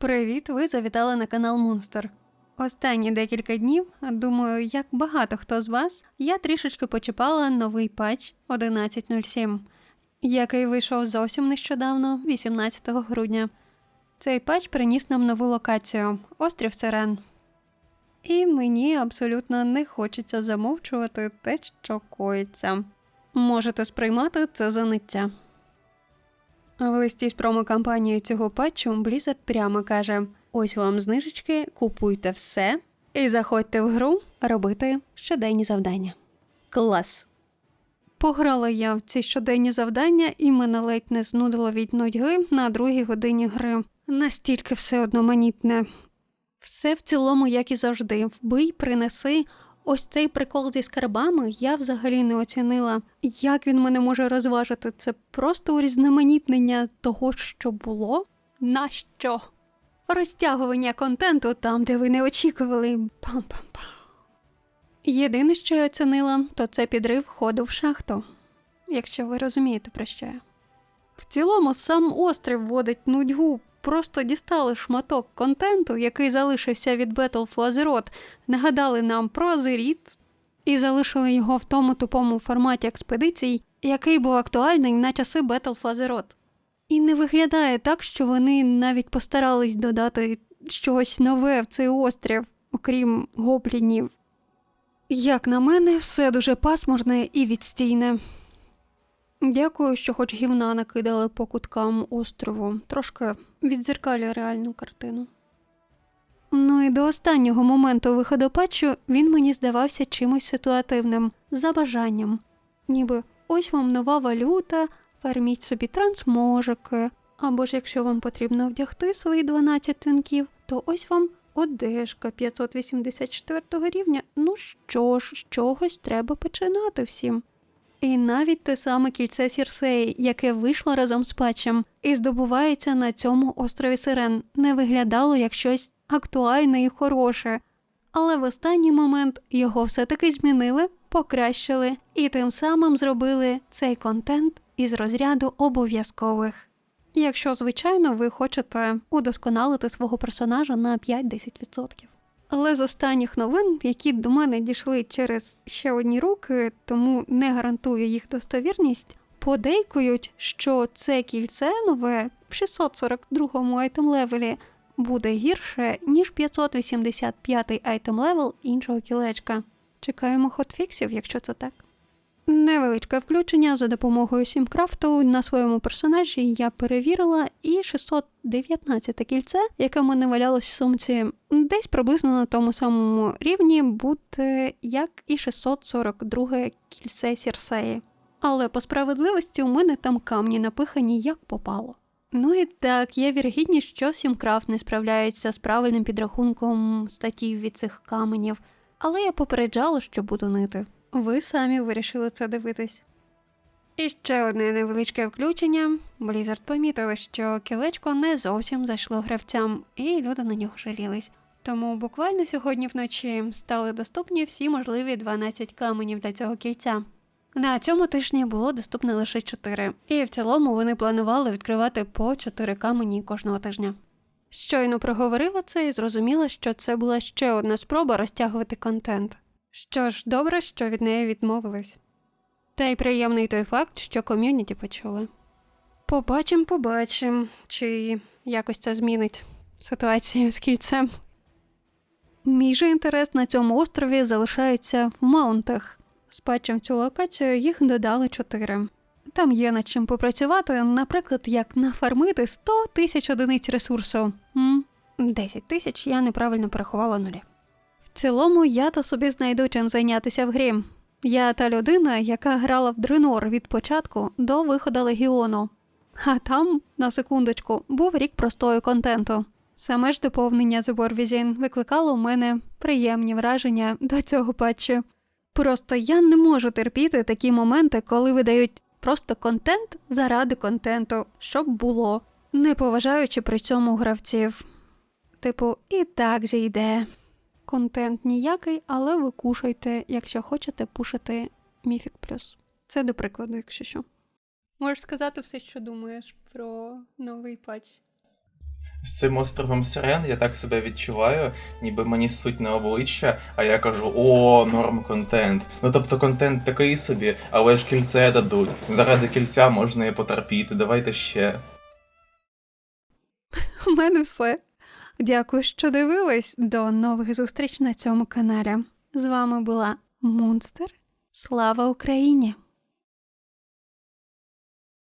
Привіт, ви завітали на канал Монстер. Останні декілька днів, думаю, як багато хто з вас, я трішечки почіпала новий патч 11.07, який вийшов зовсім нещодавно, 18 грудня. Цей патч приніс нам нову локацію острів Сирен. І мені абсолютно не хочеться замовчувати те, що коїться. Можете сприймати це за ниття. В листі з промокампанії цього патчу Blizzard прямо каже: ось вам знижечки, купуйте все і заходьте в гру робити щоденні завдання. Клас! Пограла я в ці щоденні завдання, і мене ледь не знудило від нудьги на другій годині гри. Настільки все одноманітне. Все в цілому, як і завжди, вбий, принеси. Ось цей прикол зі скарбами я взагалі не оцінила. Як він мене може розважити? Це просто урізноманітнення того, що було? На що? Розтягування контенту там, де ви не очікували. Пам-пам-пам. Єдине, що я оцінила, то це підрив ходу в шахту. Якщо ви розумієте, про що я. В цілому сам острів вводить нудьгу. Просто дістали шматок контенту, який залишився від Battle for Azeroth, нагадали нам про Азеріт і залишили його в тому тупому форматі експедицій, який був актуальний на часи Battle for Azeroth. І не виглядає так, що вони навіть постарались додати щось нове в цей острів, окрім гоблінів. Як на мене, все дуже пасмурне і відстійне. Дякую, що хоч гівна накидали по куткам острову, трошки відзеркалює реальну картину. Ну і до останнього моменту виходу патчу він мені здавався чимось ситуативним, за бажанням. Ніби ось вам нова валюта, фарміть собі трансможики, або ж якщо вам потрібно вдягти свої 12 твінків, то ось вам одежка 584 рівня. Ну що ж, з чогось треба починати всім. І навіть те саме кільце Сірсеї, яке вийшло разом з патчем і здобувається на цьому острові Сирен, не виглядало як щось актуальне і хороше. Але в останній момент його все-таки змінили, покращили і тим самим зробили цей контент із розряду обов'язкових. Якщо, звичайно, ви хочете удосконалити свого персонажа на 5-10%. Але з останніх новин, які до мене дійшли через ще одні руки, тому не гарантую їх достовірність, подейкують, що це кільце нове в 642-му айтем левелі буде гірше, ніж 585-й айтем левел іншого кілечка. Чекаємо хотфіксів, якщо це так. Невеличке включення за допомогою Сімкрафту на своєму персонажі я перевірила, і 619 кільце, яке в мене валялось в сумці, десь приблизно на тому самому рівні буде, як і 642 кільце Сірсеї. Але по справедливості у мене там камні напихані як попало. Ну і так, є вірогідність, що Сімкрафт не справляється з правильним підрахунком статів від цих каменів, але я попереджала, що буду нити. Ви самі вирішили це дивитись. І ще одне невеличке включення. Blizzard помітили, що кілечко не зовсім зайшло гравцям, і люди на нього жалілись. Тому буквально сьогодні вночі стали доступні всі можливі 12 каменів для цього кільця. На цьому тижні було доступно лише 4, і в цілому вони планували відкривати по 4 камені кожного тижня. Щойно проговорила це і зрозуміла, що це була ще одна спроба розтягувати контент. Що ж, добре, що від неї відмовились. Та й приємний той факт, що ком'юніті почули. Побачим, побачим, чи якось це змінить ситуацію з кільцем. Мій же інтерес на цьому острові залишається в маунтах. З патчем цю локацію їх додали чотири. Там є над чим попрацювати, наприклад, як нафармити 100 тисяч одиниць ресурсу. М? 10 тисяч я неправильно порахувала нулі. Цілому я то собі знайду чим зайнятися в грі. Я та людина, яка грала в Дренор від початку до виходу легіону. А там, на секундочку, був рік простою контенту. Саме ж доповнення Within викликало у мене приємні враження до цього патчу. Просто я не можу терпіти такі моменти, коли видають просто контент заради контенту, щоб було, не поважаючи при цьому гравців. Типу, і так зійде. Контент ніякий, але ви кушайте, якщо хочете пушити Міфік Плюс. Це до прикладу, якщо що. Можеш сказати все, що думаєш про новий патч. З цим островом Сирен я так себе відчуваю, ніби мені суть на обличчя, а я кажу: о, норм контент. Ну тобто контент такий собі, але ж кільце дадуть. Заради кільця можна і потерпіти, давайте ще. У мене все. Дякую, що дивились. До нових зустріч на цьому каналі. З вами була Мунстер. Слава Україні!